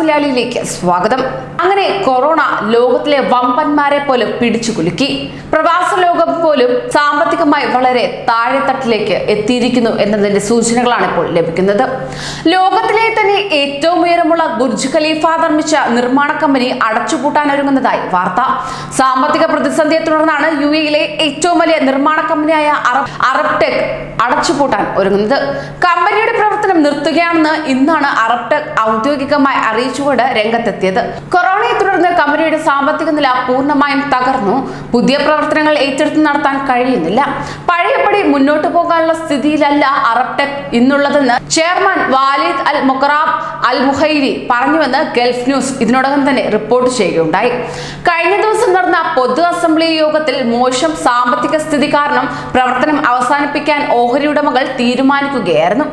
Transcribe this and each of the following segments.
മലയാളിയിലേക്ക് സ്വാഗതം. അങ്ങനെ കൊറോണ ലോകത്തിലെ വമ്പന്മാരെ പോലും പിടിച്ചു കുലുക്കി. പ്രവാസ ലോകം പോലും സാമ്പത്തികമായി വളരെ താഴെത്തട്ടിലേക്ക് എത്തിയിരിക്കുന്നു എന്നതിന്റെ സൂചനകളാണ് ഇപ്പോൾ ലഭിക്കുന്നത്. ലോകത്തിലെ തന്നെ ഏറ്റവും ഉയരമുള്ള ബുർജ് ഖലീഫ നിർമ്മിച്ച നിർമ്മാണ കമ്പനി അടച്ചുപൂട്ടാൻ ഒരുങ്ങുന്നതായി വാർത്ത. സാമ്പത്തിക പ്രതിസന്ധിയെ തുടർന്നാണ് യു എയിലെ ഏറ്റവും വലിയ നിർമ്മാണ കമ്പനിയായ അറബ് അറബ് ടെക് അടച്ചുപൂട്ടാൻ ഒരുങ്ങുന്നത്. കമ്പനിയുടെ പ്രവർത്തനം നിർത്തുകയാണെന്ന് ഇന്നാണ് അറപ്ടെക് ഔദ്യോഗികമായി അറിയിച്ചുകൊണ്ട് രംഗത്തെത്തിയത്. കൊറോണയെ തുടർന്ന് കമ്പനിയുടെ സാമ്പത്തിക നില പൂർണമായും തകർന്നു. പുതിയ പ്രവർത്തനങ്ങൾ ഏറ്റെടുത്ത് നടത്താൻ കഴിയുന്നില്ല. പഴയപടി മുന്നോട്ട് പോകാനുള്ള സ്ഥിതിയിലല്ല Arabtec ഇന്നുള്ളതെന്ന് chairman Walid al Mokarrab al Muhairi പറഞ്ഞുവെന്ന് Gulf News ഇതിനോടകം തന്നെ റിപ്പോർട്ട് ചെയ്യുകയുണ്ടായി. കഴിഞ്ഞ ദിവസം നടന്ന പൊതു അസംബ്ലി യോഗത്തിൽ മോശം സാമ്പത്തിക സ്ഥിതി കാരണം പ്രവർത്തനം അവസാനിപ്പിക്കാൻ ഓഹരി ഉടമകൾ തീരുമാനിക്കുകയായിരുന്നു.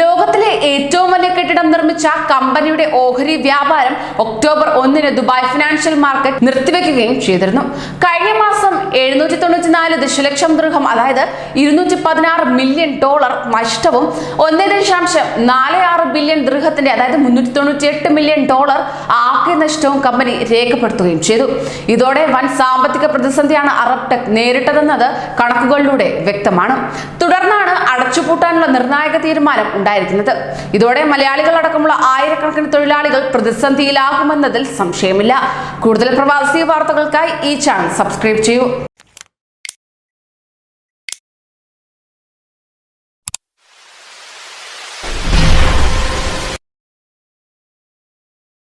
ലോകത്തിലെ ഏറ്റവും വലിയ കെട്ടിടം നിർമ്മിച്ച കമ്പനിയുടെ ഓഹരി വ്യാപാരം ഒക്ടോബർ ഒന്നിന് ദുബായ് ഫിനാൻഷ്യൽ മാർക്കറ്റ് നിർത്തിവെക്കുകയും ചെയ്തിരുന്നു. കഴിഞ്ഞ മാസം എഴുന്നൂറ്റി തൊണ്ണൂറ്റിനാല് ദശലക്ഷം ദൃഹം അതായത് ഇരുന്നൂറ്റി പതിനാറ് മില്യൺ ഡോളർ നഷ്ടവും ഒന്നേ ദശാംശം നാല് ആറ് ബില്യൺ ദൃഹത്തിന്റെ അതായത് മുന്നൂറ്റി തൊണ്ണൂറ്റി എട്ട് മില്യൺ ഡോളർ ആകെ നഷ്ടവും കമ്പനി രേഖപ്പെടുത്തുകയും ചെയ്തു. ഇതോടെ വൻ സാമ്പത്തിക പ്രതിസന്ധിയാണ് അറബ് ടെക് നേരിട്ടതെന്നത് കണക്കുകളിലൂടെ വ്യക്തമാണ്. തുടർന്നാണ് അടച്ചുപൂട്ടാനുള്ള നിർണായക തീരുമാനം ഉണ്ടായിരിക്കുന്നത്. ഇതോടെ മലയാളികൾ അടക്കമുള്ള ആയിരക്കണക്കിന് തൊഴിലാളികൾ പ്രതിസന്ധിയിലാകുമെന്നതിൽ സംശയമില്ല. കൂടുതൽ പ്രവാസി വാർത്തകൾക്കായി ഈ ചാനൽ സബ്സ്ക്രൈബ് ചെയ്യൂ.